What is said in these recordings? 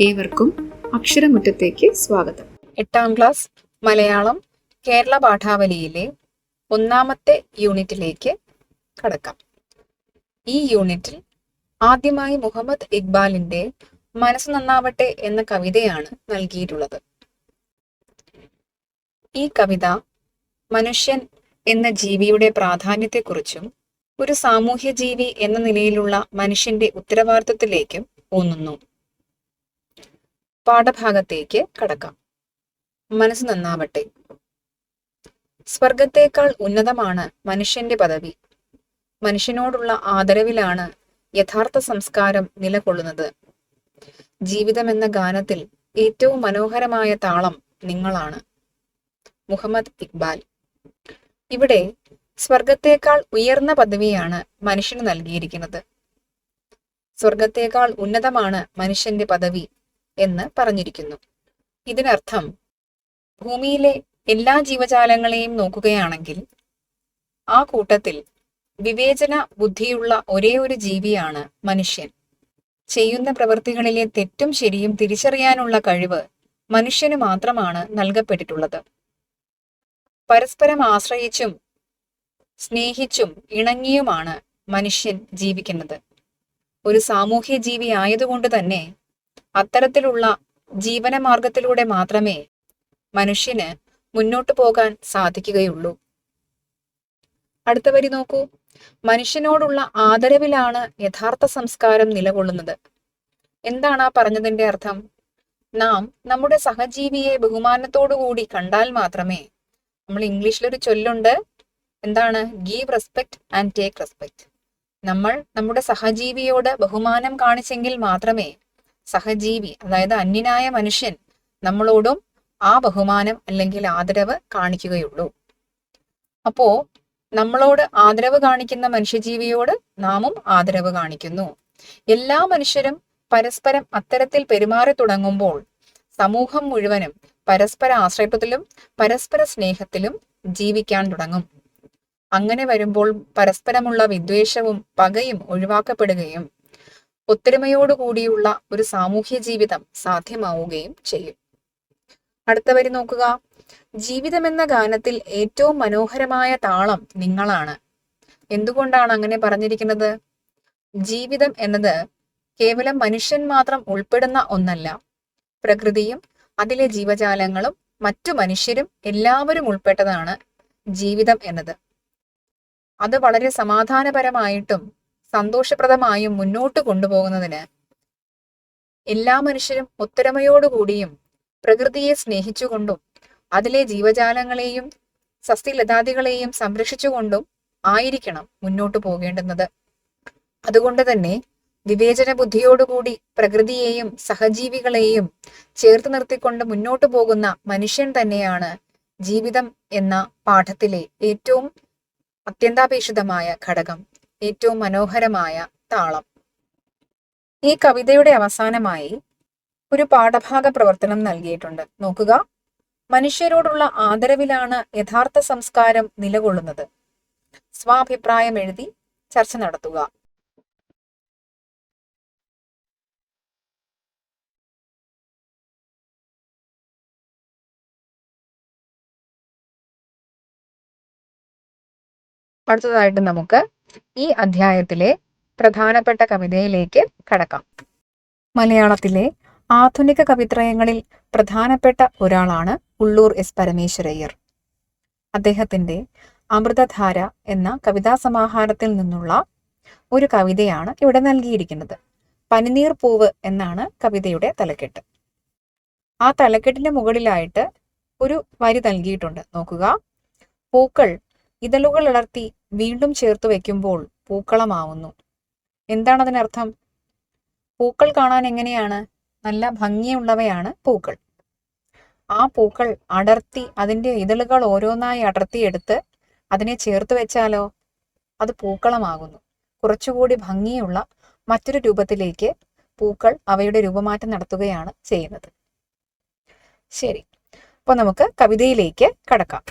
ഏവർക്കും അക്ഷരമുറ്റത്തേക്ക് സ്വാഗതം. എട്ടാം ക്ലാസ് മലയാളം കേരള പാഠാവലിയിലെ ഒന്നാമത്തെ യൂണിറ്റിലേക്ക് കടക്കാം. ഈ യൂണിറ്റിൽ ആദ്യമായി മുഹമ്മദ് ഇക്ബാലിന്റെ മനസ്സ് നന്നാവട്ടെ എന്ന കവിതയാണ് നൽകിയിട്ടുള്ളത്. ഈ കവിത മനുഷ്യൻ എന്ന ജീവിയുടെ പ്രാധാന്യത്തെക്കുറിച്ചും ഒരു സാമൂഹ്യ ജീവി എന്ന നിലയിലുള്ള മനുഷ്യന്റെ ഉത്തരവാദിത്വത്തിലേക്കും ഊന്നുന്നു. പാഠഭാഗത്തേക്ക് കടക്കാം. മനസ്സ് നന്നാവട്ടെ. സ്വർഗത്തേക്കാൾ ഉന്നതമാണ് മനുഷ്യന്റെ പദവി. മനുഷ്യനോടുള്ള ആദരവിലാണ് യഥാർത്ഥ സംസ്കാരം നിലകൊള്ളുന്നത്. ജീവിതം എന്ന ഗാനത്തിൽ ഏറ്റവും മനോഹരമായ താളം നിങ്ങളാണ്. മുഹമ്മദ് ഇക്ബാൽ. ഇവിടെ സ്വർഗത്തേക്കാൾ ഉയർന്ന പദവിയാണ് മനുഷ്യന് നൽകിയിരിക്കുന്നത്. സ്വർഗത്തേക്കാൾ ഉന്നതമാണ് മനുഷ്യന്റെ പദവി എന്ന് പറഞ്ഞിരിക്കുന്നു. ഇതിനർത്ഥം ഭൂമിയിലെ എല്ലാ ജീവജാലങ്ങളെയും നോക്കുകയാണെങ്കിൽ ആ കൂട്ടത്തിൽ വിവേചന ബുദ്ധിയുള്ള ഒരേ ഒരു ജീവിയാണ് മനുഷ്യൻ. ചെയ്യുന്ന പ്രവൃത്തികളിലെ തെറ്റും ശരിയും തിരിച്ചറിയാനുള്ള കഴിവ് മനുഷ്യന് മാത്രമാണ് നൽകപ്പെട്ടിട്ടുള്ളത്. പരസ്പരം ആശ്രയിച്ചും സ്നേഹിച്ചും ഇണങ്ങിയുമാണ് മനുഷ്യൻ ജീവിക്കുന്നത്. ഒരു സാമൂഹ്യ ജീവി ആയതുകൊണ്ട് തന്നെ അത്തരത്തിലുള്ള ജീവനമാർഗത്തിലൂടെ മാത്രമേ മനുഷ്യന് മുന്നോട്ടു പോകാൻ സാധിക്കുകയുള്ളൂ. അടുത്ത വരി നോക്കൂ. മനുഷ്യനോടുള്ള ആദരവിലാണ് യഥാർത്ഥ സംസ്കാരം നിലകൊള്ളുന്നത്. എന്താണ് ആ പറഞ്ഞതിന്റെ അർത്ഥം? നാം നമ്മുടെ സഹജീവിയെ ബഹുമാനത്തോടുകൂടി കണ്ടാൽ മാത്രമേ നമ്മൾ ഇംഗ്ലീഷിലൊരു ചൊല്ലുണ്ട്. എന്താണ്? Give respect and take respect നമ്മൾ നമ്മുടെ സഹജീവിയോട് ബഹുമാനം കാണിച്ചെങ്കിൽ മാത്രമേ സഹജീവി അതായത് അന്യനായ മനുഷ്യൻ നമ്മളോടും ആ ബഹുമാനം അല്ലെങ്കിൽ ആദരവ് കാണിക്കുകയുള്ളൂ. അപ്പോ നമ്മളോട് ആദരവ് കാണിക്കുന്ന മനുഷ്യജീവിയോട് നാമും ആദരവ് കാണിക്കുന്നു. എല്ലാ മനുഷ്യരും പരസ്പരം അത്തരത്തിൽ പെരുമാറി തുടങ്ങുമ്പോൾ സമൂഹം മുഴുവനും പരസ്പര ആശ്രയത്വത്തിലും പരസ്പര സ്നേഹത്തിലും ജീവിക്കാൻ തുടങ്ങും. അങ്ങനെ വരുമ്പോൾ പരസ്പരമുള്ള വിദ്വേഷവും പകയും ഒഴിവാക്കപ്പെടുകയും ഒത്തൊരുമയോടുകൂടിയുള്ള ഒരു സാമൂഹ്യ ജീവിതം സാധ്യമാവുകയും ചെയ്യും. അടുത്ത വരി നോക്കുക. ജീവിതം എന്ന ഗാനത്തിൽ ഏറ്റവും മനോഹരമായ താളം നിങ്ങളാണ്. എന്തുകൊണ്ടാണ് അങ്ങനെ പറഞ്ഞിരിക്കുന്നത്? ജീവിതം എന്നത് കേവലം മനുഷ്യൻ മാത്രം ഉൾപ്പെടുന്ന ഒന്നല്ല. പ്രകൃതിയും അതിലെ ജീവജാലങ്ങളും മറ്റു മനുഷ്യരും എല്ലാവരും ഉൾപ്പെട്ടതാണ് ജീവിതം എന്നത്. അത് വളരെ സമാധാനപരമായിട്ടും സന്തോഷപ്രദമായും മുന്നോട്ട് കൊണ്ടുപോകുന്നതിന് എല്ലാ മനുഷ്യരും ഒത്തൊരുമയോടുകൂടിയും പ്രകൃതിയെ സ്നേഹിച്ചുകൊണ്ടും അതിലെ ജീവജാലങ്ങളെയും സസ്യലതാദികളെയും സംരക്ഷിച്ചുകൊണ്ടും ആയിരിക്കണം മുന്നോട്ട് പോകേണ്ടുന്നത്. അതുകൊണ്ട് തന്നെ വിവേചന ബുദ്ധിയോടുകൂടി പ്രകൃതിയെയും സഹജീവികളെയും ചേർത്ത് നിർത്തിക്കൊണ്ട് മുന്നോട്ട് പോകുന്ന മനുഷ്യൻ തന്നെയാണ് ജീവിതം എന്ന പാഠത്തിലെ ഏറ്റവും അത്യന്താപേക്ഷിതമായ ഘടകം. ഏറ്റവും മനോഹരമായ താളം. ഈ കവിതയുടെ അവസാനമായി ഒരു പാഠഭാഗ പ്രവർത്തനം നൽകിയിട്ടുണ്ട്. നോക്കുക. മനുഷ്യരോടുള്ള ആദരവിലാണ് യഥാർത്ഥ സംസ്കാരം നിലകൊള്ളുന്നത്. സ്വാഭിപ്രായം എഴുതി ചർച്ച നടത്തുക. അടുത്തതായിട്ട് നമുക്ക് ഈ അധ്യായത്തിലെ പ്രധാനപ്പെട്ട കവിതയിലേക്ക് കടക്കാം. മലയാളത്തിലെ ആധുനിക കവിത്രയങ്ങളിൽ പ്രധാനപ്പെട്ട ഒരാളാണ് ഉള്ളൂർ എസ് പരമേശ്വരയ്യർ. അദ്ദേഹത്തിന്റെ അമൃതധാര എന്ന കവിതാ സമാഹാരത്തിൽ നിന്നുള്ള ഒരു കവിതയാണ് ഇവിടെ നൽകിയിരിക്കുന്നത്. പനിനീർ പൂവ് എന്നാണ് കവിതയുടെ തലക്കെട്ട്. ആ തലക്കെട്ടിന്റെ മുകളിലായിട്ട് ഒരു വരി നൽകിയിട്ടുണ്ട്. നോക്കുക. പൂക്കൾ ഇതളുകൾ ഇളർത്തി വീണ്ടും ചേർത്ത് വെക്കുമ്പോൾ പൂക്കളമാവുന്നു. എന്താണ് അതിനർത്ഥം പൂക്കൾ കാണാൻ എങ്ങനെയാണ്? നല്ല ഭംഗിയുള്ളവയാണ് പൂക്കൾ. ആ പൂക്കൾ അടർത്തി അതിന്റെ ഇതളുകൾ ഓരോന്നായി അടർത്തിയെടുത്ത് അതിനെ ചേർത്ത് വെച്ചാലോ? അത് പൂക്കളമാകുന്നു. കുറച്ചുകൂടി ഭംഗിയുള്ള മറ്റൊരു രൂപത്തിലേക്ക് പൂക്കൾ അവയുടെ രൂപമാറ്റം നടത്തുകയാണ് ചെയ്യുന്നത്. ശരി. അപ്പോൾ നമുക്ക് കവിതയിലേക്ക് കടക്കാം.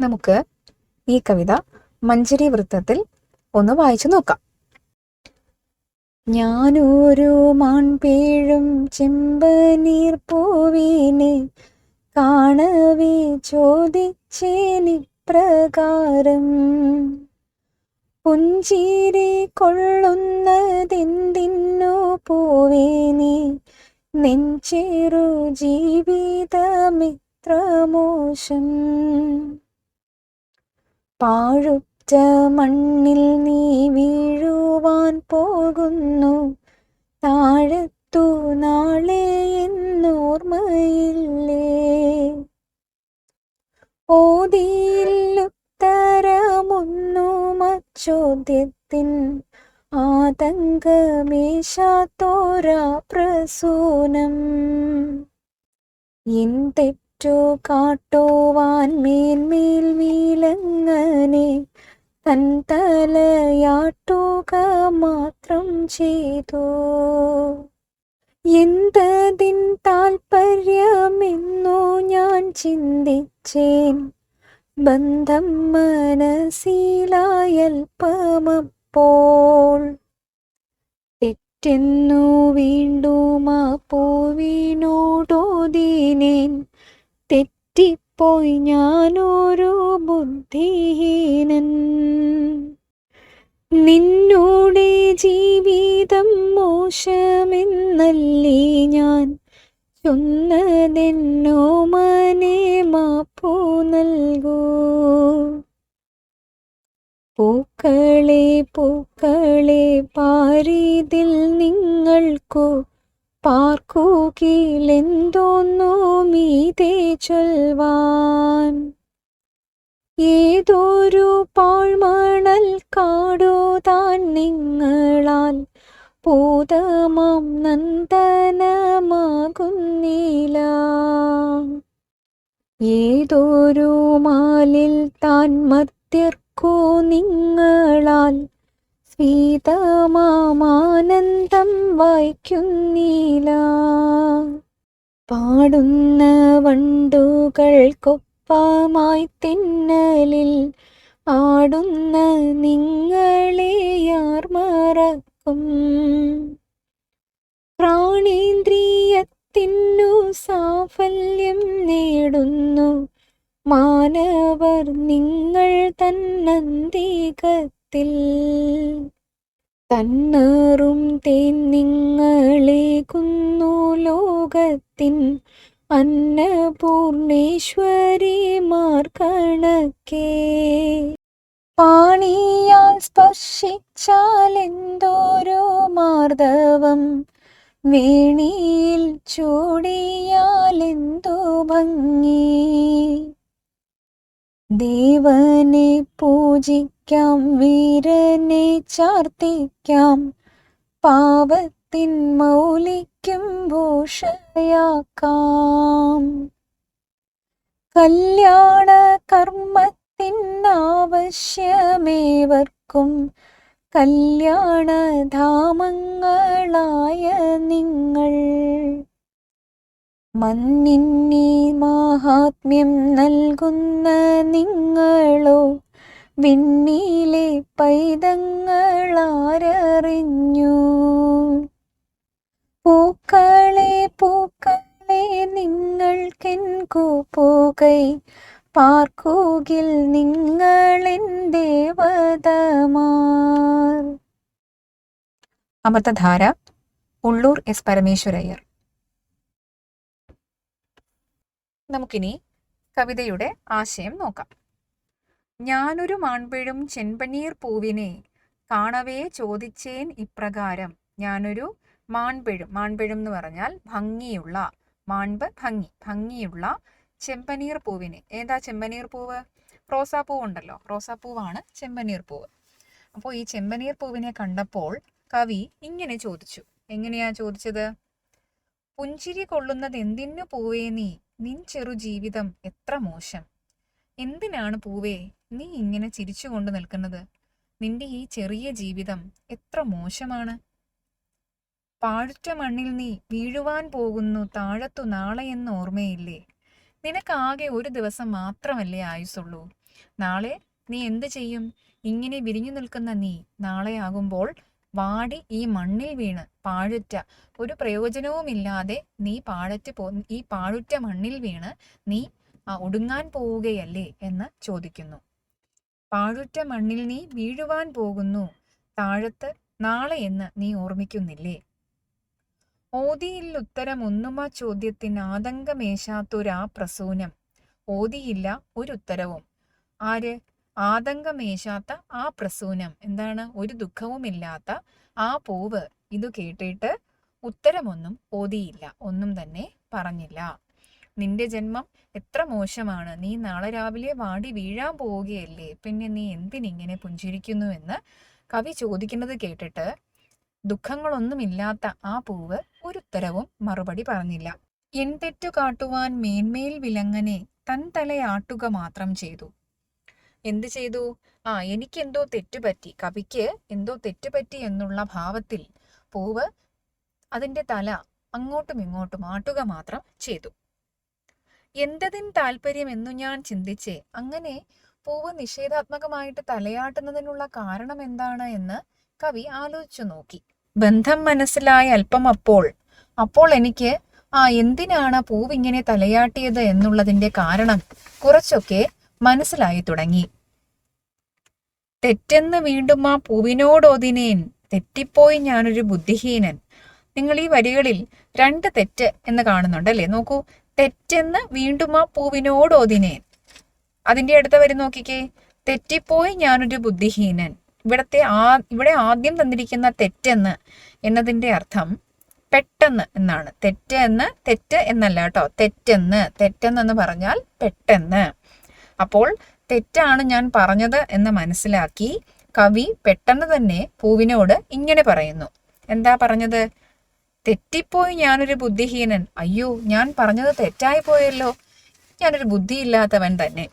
നമുക്ക് ഈ കവിത മഞ്ചരി വൃത്തത്തിൽ ഒന്ന് വായിച്ചു നോക്കാം. ഞാനൊരു മാൺപേഴും ചെമ്പ് നീർപ്പൂവിനെ കാണവി ചോദിച്ചേനി പ്രകാരം പുഞ്ചിരി കൊള്ളുന്നതെന്തിന്നു പൂവേ നീ നെഞ്ചേറു ജീവിതമിത്ര മോശം. പാഴുറ്റ മണ്ണിൽ നീ വീഴുവാൻ പോകുന്നു. താഴത്തു നാളെ എന്നോർമ്മയില്ലേ. ഓതിയില്ലുത്തരമൊന്നും അച്ചോദ്യത്തിൻ ആതങ്കമേശാത്തോരാ പ്രസൂനം. എൻ തെറ്റു കാട്ടുവാൻ മേന്മേൽ വീലങ്ങനെ തൻ തലയാട്ടുക മാത്രം ചെയ്തു. എന്തതിൻ താൽപ്പര്യമെന്നു ഞാൻ ചിന്തിച്ചേൻ. ബന്ധം മനസ്സിലായൽപ്പമപ്പോൾ തെറ്റെന്നു വീണ്ടും ആ പൂവിനോടോതിനേൻ. തെറ്റിപ്പോയി ഞാനൊരു ബുദ്ധിഹീനൻ. നിന്നോടെ ജീവിതം മോശമെന്നല്ലേ ഞാൻ ചൊന്നതെന്നോ മനെ മാപ്പു നൽകൂ. പൂക്കളെ പൂക്കളെ പാരിതിൽ നിങ്ങൾക്കു പാർക്കുകിലെന്തോന്നോ മീതേ ചൊൽവാൻ? ഏതൊരു പാഴ്മണൽ കാടോ താൻ നിങ്ങളാൽ പൂതമാം നന്ദനമാകുന്നില്ല ഏതൊരു മാലിൽ താൻ മർത്തിർക്കോ നിങ്ങളാൽ സ്വീതമാനന്ദം വായിക്കുന്നില്ല. പാടുന്ന വണ്ടുകൾക്കൊപ്പമായി തിന്നലിൽ ആടുന്ന നിങ്ങളെ ആർ മറക്കും. പ്രാണേന്ദ്രിയത്തിനു സാഫല്യം നേടുന്നു. മാനവർ നിങ്ങൾ തന്നന്തികത്തിൽ തന്നേറും തേൻ നിങ്ങളേകുന്നു ലോകത്തിൻ അന്നപൂർണേശ്വരി മാർക്കണക്കേ. പാണിയാൽ സ്പർശിച്ചാൽ എന്തോരോ മാർദ്ദവം വേണിയിൽ ചൂടിയാൽ എന്തോ ഭംഗി. ദേവനെ പൂജിക്കാം വീരനെ ചാർത്തിക്കാം. പാവത്തിൻ മൗലിക്കും ഭൂഷയാക്കാം. കല്യാണ കർമ്മത്തിൻ ആവശ്യമേവർക്കും. കല്യാണ ധാമങ്ങളായ നിങ്ങൾ മന്നിന്നി മാഹാത്മ്യം നൽകുന്ന നിങ്ങളോ വിണ്ണിയിലെ പൈതങ്ങളാരറിഞ്ഞു പൂക്കളെ പൂക്കളെ നിങ്ങൾക്കെൻ കൂപ്പുകൈ പാർക്കുകിൽ നിങ്ങളെൻ ദേവതമാർ. അമൃതധാര ഉള്ളൂർ എസ് പരമേശ്വരയ്യർ. നമുക്കിനി കവിതയുടെ ആശയം നോക്കാം. ഞാനൊരു മാൺപിഴും ചെമ്പനീർ പൂവിനെ കാണവേ ചോദിച്ചേൻ ഇപ്രകാരം. ഞാനൊരു മാൺപിഴും മാൺപിഴും എന്ന് പറഞ്ഞാൽ ഭംഗിയുള്ള മാൺപ് ഭംഗി ഭംഗിയുള്ള ചെമ്പനീർ പൂവിനെ. ഏതാ ചെമ്പനീർ പൂവ്? റോസാപ്പൂവ് ഉണ്ടല്ലോ. റോസാപ്പൂവാണ് ചെമ്പനീർ പൂവ്. അപ്പോൾ ഈ ചെമ്പനീർ പൂവിനെ കണ്ടപ്പോൾ കവി ഇങ്ങനെ ചോദിച്ചു. എങ്ങനെയാ ചോദിച്ചത്? പുഞ്ചിരി കൊള്ളുന്നത് എന്തിനു പൂവേ നീ? നിൻ ചെറു ജീവിതം എത്ര മോശം? എന്തിനാണ് പൂവേ നീ ഇങ്ങനെ ചിരിച്ചുകൊണ്ട് നിൽക്കുന്നത്? നിന്റെ ഈ ചെറിയ ജീവിതം എത്ര മോശമാണ്? പാഴുറ്റ മണ്ണിൽ നീ വീഴുവാൻ പോകുന്നു താഴത്തു നാളെയെന്ന് ഓർമ്മയില്ലേ? നിനക്കാകെ ഒരു ദിവസം മാത്രമല്ലേ ആയുസുള്ളൂ നാളെ നീ എന്ത് ചെയ്യും? ഇങ്ങനെ വിരിഞ്ഞു നിൽക്കുന്ന നീ നാളെ ആകുമ്പോൾ വാടി ഈ മണ്ണിൽ വീണ് പാഴുറ്റ. ഒരു പ്രയോജനവുമില്ലാതെ നീ പാഴറ്റ് പോ ഈ പാഴുറ്റ മണ്ണിൽ വീണ് നീ ഒടുങ്ങാൻ പോവുകയല്ലേ എന്ന് ചോദിക്കുന്നു. പാഴുറ്റ മണ്ണിൽ നീ വീഴുവാൻ പോകുന്നു. താഴത്ത് നാളെ എന്ന് നീ ഓർമ്മിക്കുന്നില്ലേ? ഓതിയിൽ ഉത്തരം ഒന്നുമ ചോദ്യത്തിന് ആതങ്കമേശാത്തൊരാ പ്രസൂനം. ഓതിയില്ല ഒരു ഉത്തരവും. ആര്? ആതങ്കമേശാത്ത ആ പ്രസൂനം എന്താണ്? ഒരു ദുഃഖവുമില്ലാത്ത ആ പൂവ്. ഇത് കേട്ടിട്ട് ഉത്തരമൊന്നും ഓതിയില്ല ഒന്നും തന്നെ പറഞ്ഞില്ല. നിന്റെ ജന്മം എത്ര മോശമാണ്. നീ നാളെ രാവിലെ വാടി വീഴാൻ പോവുകയല്ലേ. പിന്നെ നീ എന്തിനിങ്ങനെ പുഞ്ചിരിക്കുന്നു? എന്ന് കവി ചോദിക്കുന്നത് കേട്ടിട്ട് ദുഃഖങ്ങളൊന്നുമില്ലാത്ത ആ പൂവ് ഒരു ഉത്തരവും മറുപടി പറഞ്ഞില്ല. എൻ തെറ്റു കാട്ടുവാൻ മേന്മയിൽ വിലങ്ങനെ തൻ തലയാട്ടുക മാത്രം ചെയ്തു. എന്ത് ചെയ്തു? ആ എനിക്കെന്തോ തെറ്റുപറ്റി കവിക്ക് എന്തോ തെറ്റുപറ്റി എന്നുള്ള ഭാവത്തിൽ പൂവ് അതിന്റെ തല അങ്ങോട്ടും ഇങ്ങോട്ടും ആട്ടുക മാത്രം ചെയ്തു. എന്തതിൻ താല്പര്യം എന്നു ഞാൻ ചിന്തിച്ചേ അങ്ങനെ പൂവ് നിഷേധാത്മകമായിട്ട് തലയാട്ടുന്നതിനുള്ള കാരണം എന്താണ് എന്ന് കവി ആലോചിച്ചു നോക്കി. ബന്ധം മനസ്സിലായ അല്പം അപ്പോൾ അപ്പോൾ എനിക്ക് ആ എന്തിനാണ് പൂവിങ്ങനെ തലയാട്ടിയത് എന്നുള്ളതിന്റെ കാരണം കുറച്ചൊക്കെ മനസ്സിലായി തുടങ്ങി. തെറ്റെന്ന് വീണ്ടും ആ പൂവിനോടോതിനേൻ തെറ്റിപ്പോയി ഞാനൊരു ബുദ്ധിഹീനൻ. നിങ്ങൾ ഈ വരികളിൽ രണ്ട് തെറ്റ് എന്ന് കാണുന്നുണ്ട് അല്ലേ നോക്കൂ. തെറ്റെന്ന് വീണ്ടും ആ പൂവിനോടോതിനേൻ. അതിന്റെ അടുത്ത വരി നോക്കിക്കേ. തെറ്റിപ്പോയി ഞാനൊരു ബുദ്ധിഹീനൻ. ഇവിടത്തെ ആ ഇവിടെ ആദ്യം തന്നിരിക്കുന്ന തെറ്റെന്ന് എന്നതിന്റെ അർത്ഥം പെട്ടെന്ന് എന്നാണ്. തെറ്റ് എന്ന് തെറ്റ് എന്നല്ല കേട്ടോ. തെറ്റെന്ന് തെറ്റെന്ന് പറഞ്ഞാൽ പെട്ടെന്ന്. അപ്പോൾ തെറ്റാണ് ഞാൻ പറഞ്ഞത് എന്ന് മനസ്സിലാക്കി കവി പെട്ടെന്ന് തന്നെ പൂവിനോട് ഇങ്ങനെ പറയുന്നു. എന്താ പറഞ്ഞത്? തെറ്റിപ്പോയി ഞാനൊരു ബുദ്ധിഹീനൻ. അയ്യോ ഞാൻ പറഞ്ഞത് തെറ്റായി പോയല്ലോ. ഞാനൊരു ബുദ്ധിയില്ലാത്തവൻ തന്നെ.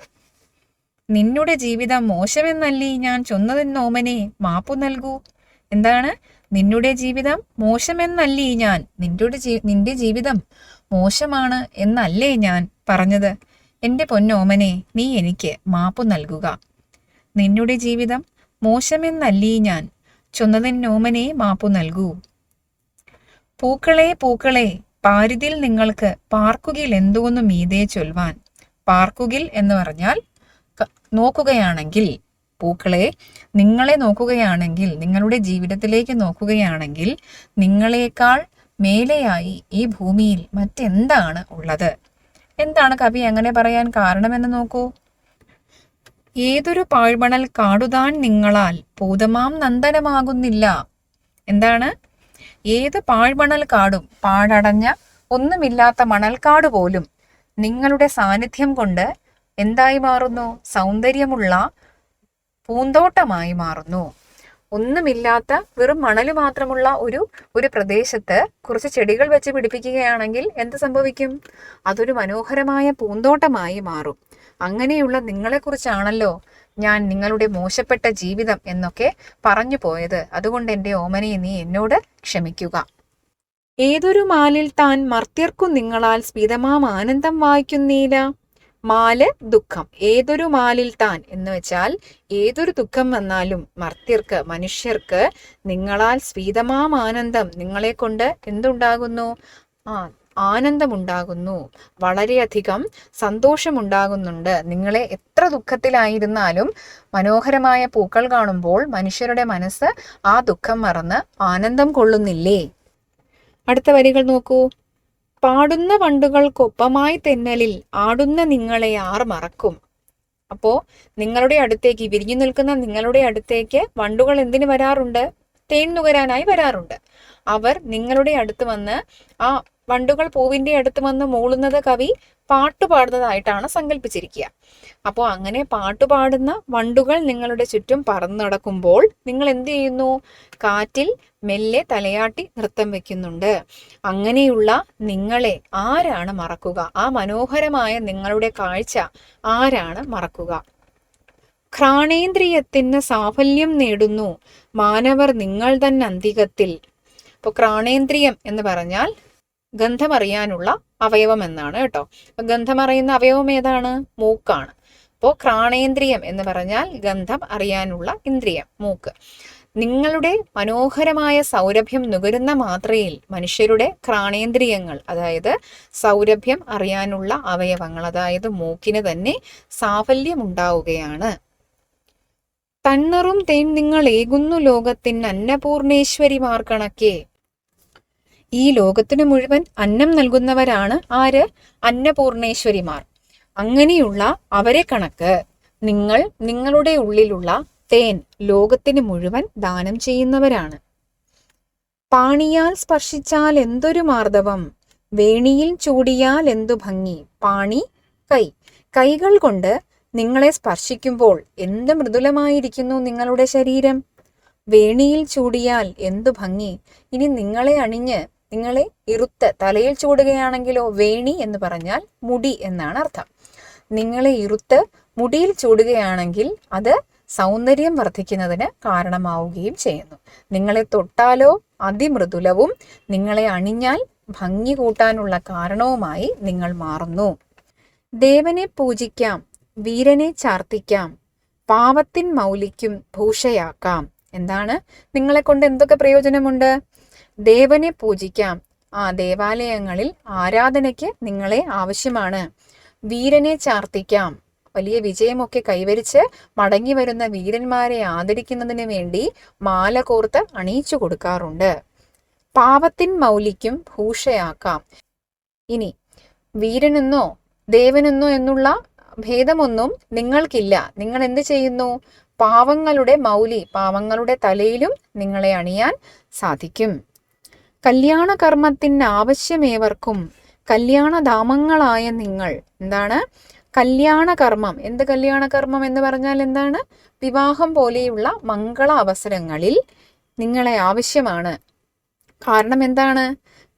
നിന്നുടെ ജീവിതം മോശമെന്നല്ലേ ഞാൻ ചൊന്നതെന്നോമനെ മാപ്പു നൽകൂ. എന്താണ്? നിന്നുടെ ജീവിതം മോശമെന്നല്ലേ ഞാൻ. നിന്റെ നിന്റെ ജീവിതം മോശമാണ് എന്നല്ലേ ഞാൻ പറഞ്ഞത്. എന്റെ പൊന്നോമനെ നീ എനിക്ക് മാപ്പ് നൽകുക. നിന്നുടെ ജീവിതം മോശമെന്നല്ലീ ഞാൻ. ചൊന്നതെന്നോമനെ മാപ്പു നൽകൂ. പൂക്കളെ പൂക്കളെ പാരിതിൽ നിങ്ങൾക്ക് പാർക്കുകിൽ എന്തോന്നു മീതെ ചൊൽവാൻ. പാർക്കുകിൽ എന്ന് പറഞ്ഞാൽ നോക്കുകയാണെങ്കിൽ പൂക്കളെ നിങ്ങളെ നോക്കുകയാണെങ്കിൽ നിങ്ങളുടെ ജീവിതത്തിലേക്ക് നോക്കുകയാണെങ്കിൽ നിങ്ങളെക്കാൾ മേലെയായി ഈ ഭൂമിയിൽ മറ്റെന്താണ് ഉള്ളത്? എന്താണ് കവി അങ്ങനെ പറയാൻ കാരണമെന്ന് നോക്കൂ? ഏതൊരു പാഴ്മണൽ കാടുതാൻ നിങ്ങളാൽ പൂതമാം നന്ദനമാകുന്നില്ല. എന്താണ്? ഏത് പാഴ്മണൽ കാടും പാടടഞ്ഞ ഒന്നുമില്ലാത്ത മണൽക്കാട് പോലും നിങ്ങളുടെ സാന്നിധ്യം കൊണ്ട് എന്തായി മാറുന്നു? സൗന്ദര്യമുള്ള പൂന്തോട്ടമായി മാറുന്നു. ഒന്നുമില്ലാത്ത വെറും മണൽ മാത്രമുള്ള ഒരു ഒരു പ്രദേശത്ത് കുറച്ച് ചെടികൾ വെച്ച് പിടിപ്പിക്കുകയാണെങ്കിൽ എന്ത് സംഭവിക്കും? അതൊരു മനോഹരമായ പൂന്തോട്ടമായി മാറും. അങ്ങനെയുള്ള നിങ്ങളെക്കുറിച്ചാണല്ലോ ഞാൻ നിങ്ങളുടെ മോശപ്പെട്ട ജീവിതം എന്നൊക്കെ പറഞ്ഞു പോയത്. അതുകൊണ്ട് എന്റെ ഓമനയെ നീ എന്നോട് ക്ഷമിക്കുക. ഏതൊരു മാലിൽ താൻ മർത്യർക്കും നിങ്ങളാൽ സ്പിതമാം ആനന്ദം വായിക്കുന്നീല മാൽ ദുഃഖം. ഏതൊരു മാലിൽ താൻ എന്ന് വെച്ചാൽ ഏതൊരു ദുഃഖം വന്നാലും മർത്യർക്ക് മനുഷ്യർക്ക് നിങ്ങളാൽ സ്വീതമാം ആനന്ദം നിങ്ങളെ കൊണ്ട് എന്തുണ്ടാകുന്നു? ആ ആനന്ദമുണ്ടാകുന്നു. വളരെയധികം സന്തോഷമുണ്ടാകുന്നുണ്ട്. നിങ്ങളെ എത്ര ദുഃഖത്തിലായിരുന്നാലും മനോഹരമായ പൂക്കൾ കാണുമ്പോൾ മനുഷ്യരുടെ മനസ്സ് ആ ദുഃഖം മറന്ന് ആനന്ദം കൊള്ളുന്നില്ലേ? അടുത്ത വരികൾ നോക്കൂ. പാടുന്ന വണ്ടുകൾക്കൊപ്പമായി തെന്നലിൽ ആടുന്ന നിങ്ങളെ ആർ മറക്കും. അപ്പോൾ നിങ്ങളുടെ അടുത്തേക്ക് വിരിഞ്ഞു നിൽക്കുന്ന നിങ്ങളുടെ അടുത്തേക്ക് വണ്ടുകൾ എന്തിനു വരാറുണ്ട്? തേൻ നുകരാനായി വരാറുണ്ട്. അവർ നിങ്ങളുടെ അടുത്ത് വന്ന് ആ വണ്ടുകൾ പൂവിന്റെ അടുത്ത് വന്ന് മൂളുന്നത് കവി പാട്ട് പാടുന്നതായിട്ടാണ് സങ്കല്പിച്ചിരിക്കുക. അപ്പോൾ അങ്ങനെ പാട്ട് പാടുന്ന വണ്ടുകൾ നിങ്ങളുടെ ചുറ്റും പറന്നു നടക്കുമ്പോൾ നിങ്ങൾ എന്ത് ചെയ്യുന്നു? കാറ്റിൽ മെല്ലെ തലയാട്ടി നൃത്തം വെക്കുന്നുണ്ട്. അങ്ങനെയുള്ള നിങ്ങളെ ആരാണ് മറക്കുക? ആ മനോഹരമായ നിങ്ങളുടെ കാഴ്ച ആരാണ് മറക്കുക? ഘ്രാണേന്ദ്രിയത്തിന് സാഫല്യം നേടുന്നു മാനവർ നിങ്ങൾ തന്നെ അന്തികത്തിൽ. ഇപ്പോൾ ക്രാണേന്ദ്രിയം എന്ന് പറഞ്ഞാൽ ഗന്ധമറിയാനുള്ള അവയവം എന്നാണ് കേട്ടോ. അപ്പൊ ഗന്ധമറിയുന്ന അവയവം ഏതാണ്? മൂക്കാണ്. അപ്പോൾ ക്രാണേന്ദ്രിയം എന്ന് പറഞ്ഞാൽ ഗന്ധം അറിയാനുള്ള ഇന്ദ്രിയം മൂക്ക്. നിങ്ങളുടെ മനോഹരമായ സൗരഭ്യം നുകരുന്ന മാത്രയിൽ മനുഷ്യരുടെ ക്രാണേന്ദ്രിയങ്ങൾ അതായത് സൗരഭ്യം അറിയാനുള്ള അവയവങ്ങൾ അതായത് മൂക്കിന് തന്നെ സാഫല്യമുണ്ടാവുകയാണ്. തണ്ണറും തേൻ നിങ്ങൾ ഏകുന്നു ലോകത്തിൻ അന്നപൂർണേശ്വരിമാർ കണക്കെ ഈ ലോകത്തിന് മുഴുവൻ അന്നം നൽകുന്നവരാണ് ആര്? അന്നപൂർണേശ്വരിമാർ. അങ്ങനെയുള്ള അവരെ കണക്ക് നിങ്ങൾ നിങ്ങളുടെ ഉള്ളിലുള്ള തേൻ ലോകത്തിന് മുഴുവൻ ദാനം ചെയ്യുന്നവരാണ്. പാണിയാൽ സ്പർശിച്ചാൽ എന്തൊരു മാർദ്ദവം വേണിയിൽ ചൂടിയാൽ എന്തു ഭംഗി? പാണി കൈ. കൈകൾ കൊണ്ട് നിങ്ങളെ സ്പർശിക്കുമ്പോൾ എന്ത് മൃദുലമായിരിക്കുന്നു നിങ്ങളുടെ ശരീരം? വേണിയിൽ ചൂടിയാൽ എന്തു ഭംഗി? ഇനി നിങ്ങളെ അണിഞ്ഞ് നിങ്ങളെ ഇറുത്ത് തലയിൽ ചൂടുകയാണെങ്കിലോ വേണി എന്ന് പറഞ്ഞാൽ മുടി എന്നാണ് അർത്ഥം. നിങ്ങളെ ഇറുത്ത് മുടിയിൽ ചൂടുകയാണെങ്കിൽ അത് സൗന്ദര്യം വർദ്ധിക്കുന്നതിന് കാരണമാവുകയും ചെയ്യുന്നു. നിങ്ങളെ തൊട്ടാലോ അതിമൃദുലവും നിങ്ങളെ അണിഞ്ഞാൽ ഭംഗി കൂട്ടാനുള്ള കാരണവുമായി നിങ്ങൾ മാറുന്നു. ദേവനെ പൂജിക്കാം വീരനെ ചാർത്തിക്കാം പാവത്തിൻ മൗലിക്കും ഭൂഷയാക്കാം. എന്താണ്? നിങ്ങളെ കൊണ്ട് എന്തൊക്കെ പ്രയോജനമുണ്ട്? ദേവനെ പൂജിക്കാം. ആ ദേവാലയങ്ങളിൽ ആരാധനയ്ക്ക് നിങ്ങളെ ആവശ്യമാണ്. വീരനെ ചാർത്തിക്കാം. വലിയ വിജയമൊക്കെ കൈവരിച്ച് മടങ്ങി വരുന്ന വീരന്മാരെ ആദരിക്കുന്നതിന് വേണ്ടി മാല കോർത്ത് അണിയിച്ചു കൊടുക്കാറുണ്ട്. പാവത്തിൻ മൗലിക്കും ഭൂഷയാക്കാം. ഇനി വീരനെന്നോ ദേവനെന്നോ എന്നുള്ള ഭേദമൊന്നും നിങ്ങൾക്കില്ല. നിങ്ങൾ എന്ത് ചെയ്യുന്നു? പാവങ്ങളുടെ മൗലി പാവങ്ങളുടെ തലയിലും നിങ്ങളെ അണിയാൻ സാധിക്കും. കല്യാണ കർമ്മത്തിന് ആവശ്യമേവർക്കും കല്യാണധാമങ്ങളായ നിങ്ങൾ. എന്താണ്? കല്യാണ കർമ്മം എന്ത് കല്യാണ കർമ്മം എന്ന് പറഞ്ഞാൽ എന്താണ്? വിവാഹം പോലെയുള്ള മംഗള അവസരങ്ങളിൽ നിങ്ങളെ ആവശ്യമാണ്. കാരണം എന്താണ്?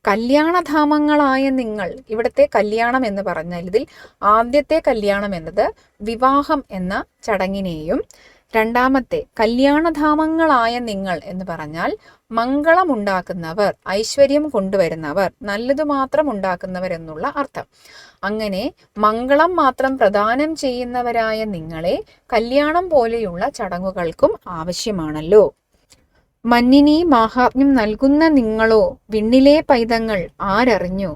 കല്യാണധാമങ്ങളായ നിങ്ങൾ ഇവിടുത്തെ കല്യാണം എന്ന് പറഞ്ഞാൽ ഇതിൽ ആദ്യത്തെ കല്യാണം എന്നത് വിവാഹം എന്ന ചടങ്ങിനെയും രണ്ടാമത്തെ കല്യാണധാമങ്ങളായ നിങ്ങൾ എന്ന് പറഞ്ഞാൽ മംഗളമുണ്ടാക്കുന്നവർ ഐശ്വര്യം കൊണ്ടുവരുന്നവർ നല്ലത് മാത്രം ഉണ്ടാക്കുന്നവർ എന്നുള്ള അർത്ഥം. അങ്ങനെ മംഗളം മാത്രം പ്രദാനം ചെയ്യുന്നവരായ നിങ്ങളെ കല്യാണം പോലെയുള്ള ചടങ്ങുകൾക്കും ആവശ്യമാണല്ലോ. മന്നിനി മാഹാത്മ്യം നൽകുന്ന നിങ്ങളോ വിണ്ണിലെ പൈതങ്ങൾ ആരറിഞ്ഞു?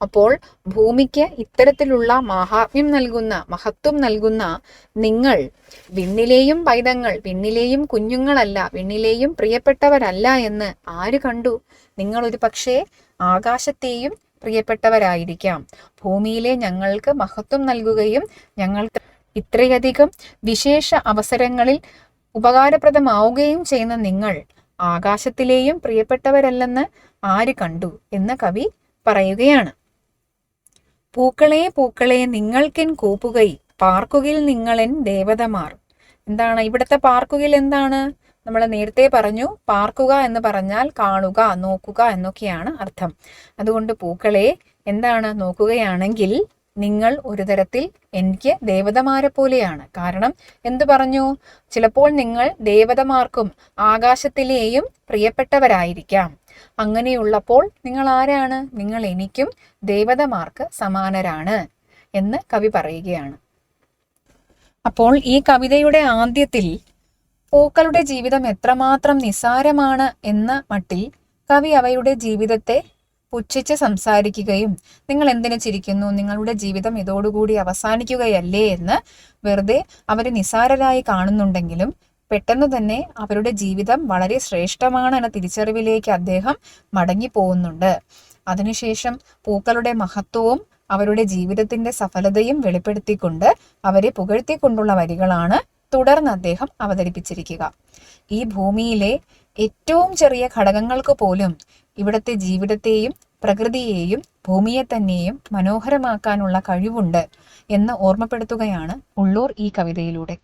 അപ്പോൾ ഭൂമിക്ക് ഇത്തരത്തിലുള്ള മാഹാത്മ്യം നൽകുന്ന മഹത്വം നൽകുന്ന നിങ്ങൾ വിണ്ണിലെയും പൈതങ്ങൾ വിണ്ണിലെയും കുഞ്ഞുങ്ങളല്ല വിണ്ണിലെയും പ്രിയപ്പെട്ടവരല്ല എന്ന് ആര് കണ്ടു? നിങ്ങൾ ഒരു പക്ഷേ ആകാശത്തെയും പ്രിയപ്പെട്ടവരായിരിക്കാം. ഭൂമിയിലെ ഞങ്ങൾക്ക് മഹത്വം നൽകുകയും ഞങ്ങൾക്ക് ഇത്രയധികം വിശേഷ അവസരങ്ങളിൽ ഉപകാരപ്രദമാവുകയും ചെയ്യുന്ന നിങ്ങൾ ആകാശത്തിലെയും പ്രിയപ്പെട്ടവരല്ലെന്ന് ആര് കണ്ടു? എന്ന് കവി പറയുകയാണ്. പൂക്കളെ പൂക്കളെ നിങ്ങൾക്കെൻ കൂപ്പുകൈ പാർക്കുകിൽ നിങ്ങളെൻ ദേവതമാർ. എന്താണ്? ഇവിടുത്തെ പാർക്കുകിൽ എന്താണ്? നമ്മൾ നേരത്തെ പറഞ്ഞു പാർക്കുക എന്ന് പറഞ്ഞാൽ കാണുക നോക്കുക എന്നൊക്കെയാണ് അർത്ഥം. അതുകൊണ്ട് പൂക്കളെ എന്താണ്? നോക്കുകയാണെങ്കിൽ നിങ്ങൾ ഒരു തരത്തിൽ എനിക്ക് ദേവതമാരെ പോലെയാണ്. കാരണം എന്തു പറഞ്ഞു? ചിലപ്പോൾ നിങ്ങൾ ദേവതമാർക്കും ആകാശത്തിലെയും പ്രിയപ്പെട്ടവരായിരിക്കാം. അങ്ങനെയുള്ളപ്പോൾ നിങ്ങൾ ആരാണ് നിങ്ങൾ എനിക്കും ദേവതമാർക്ക് സമാനരാണ് എന്ന് കവി പറയുകയാണ്. അപ്പോൾ ഈ കവിതയുടെ ആദ്യത്തിൽ പൂക്കളുടെ ജീവിതം എത്രമാത്രം നിസാരമാണ് എന്ന മട്ടിൽ കവി അവയുടെ ജീവിതത്തെ പുച്ഛിച്ച് സംസാരിക്കുകയും നിങ്ങൾ എന്തിനു ചിരിക്കുന്നു? നിങ്ങളുടെ ജീവിതം ഇതോടുകൂടി അവസാനിക്കുകയല്ലേ? എന്ന് വെറുതെ അവരെ നിസാരരായി കാണുന്നുണ്ടെങ്കിലും പെട്ടെന്ന് തന്നെ അവരുടെ ജീവിതം വളരെ ശ്രേഷ്ഠമാണ് എന്ന തിരിച്ചറിവിലേക്ക് അദ്ദേഹം മടങ്ങി പോകുന്നുണ്ട് അതിനുശേഷം പൂക്കളുടെ മഹത്വവും അവരുടെ ജീവിതത്തിന്റെ സഫലതയും വെളിപ്പെടുത്തിക്കൊണ്ട് അവരെ പുകഴ്ത്തിക്കൊണ്ടുള്ള വരികളാണ് തുടർന്ന് അദ്ദേഹം അവതരിപ്പിച്ചിരിക്കുക. ഈ ഭൂമിയിലെ ഏറ്റവും ചെറിയ ഘടകങ്ങൾക്ക് പോലും ഇവിടത്തെ ജീവിതത്തെയും പ്രകൃതിയെയും ഭൂമിയെ തന്നെയും മനോഹരമാക്കാനുള്ള കഴിവുണ്ട് എന്ന് ഓർമ്മപ്പെടുത്തുകയാണ് ഉള്ളൂർ ഈ കവിതയിലൂടെ.